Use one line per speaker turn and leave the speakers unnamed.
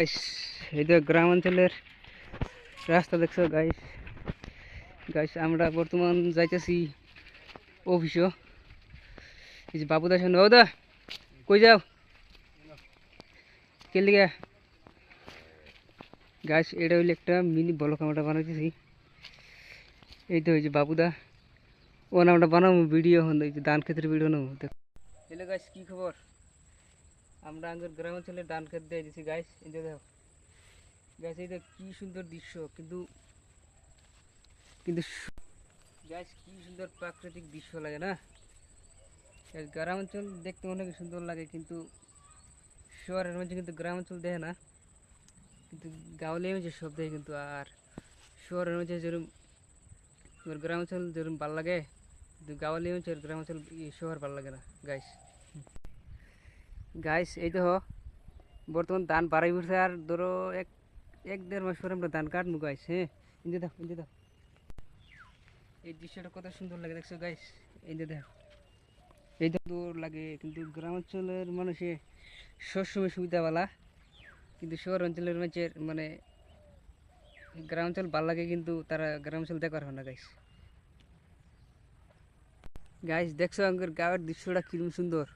Guys এই তো গ্রাম রাস্তা দেখছ গাইস গাইস আমরা বর্তমান যাইতেছি অফিসও এই যে বাবুদা শুনে বাবুদা, কই যাও? কে লিগে গাইস এটা হইলে একটা মিনি ব্লক আমরা বানাইতেছি। এই তো হয়েছে বাবুদা। ও আমরা বানাবো ভিডিও হন ধান ক্ষেতের ভিডিও নেব হ্যালো গাইস কি খবর? আমরা আঙ্গুর গ্রাম অঞ্চলে ধান ক্ষেত দিয়ে দিছি গাইস এই দেখো। গাইস এই দেখ কি সুন্দর দৃশ্য, কিন্তু কিন্তু গাইস কি সুন্দর প্রাকৃতিক দৃশ্য লাগে, না? এই গ্রাম অঞ্চল দেখতে অনেক সুন্দর লাগে, কিন্তু শহরের মধ্যে কিন্তু গ্রাম অঞ্চল দেখে না। কিন্তু গাঁওয়ালি মধ্যে সব দেখে কিন্তু আর শহরের মধ্যে যেরকম তোমার গ্রাম অঞ্চল যেরকম ভালো লাগে, কিন্তু গাঁওয়ালি অঞ্চল গ্রাম অঞ্চল শহর ভালো লাগে না গাইস গাইস এই তো বর্তমান ধান বাড়াই উঠছে আর ধরো এক এক দেড় মাস পরে আমরা ধান কাটবো গাইস হ্যাঁ? ইন্দে দাও ইন্দে দাও এই দৃশ্যটা কত সুন্দর লাগে, দেখছ গাইস ইন্দে দেখো। এই তো সুন্দর লাগে, কিন্তু গ্রাম অঞ্চলের মানুষে সবসময় সুবিধাওয়ালা, কিন্তু শহর অঞ্চলের মানুষের মানে গ্রাম অঞ্চল ভালো লাগে, কিন্তু তারা গ্রাম অঞ্চল দেখার হয় না গাইস গাইস দেখছ আমাদের গাঁয়ের দৃশ্যটা কিরম সুন্দর?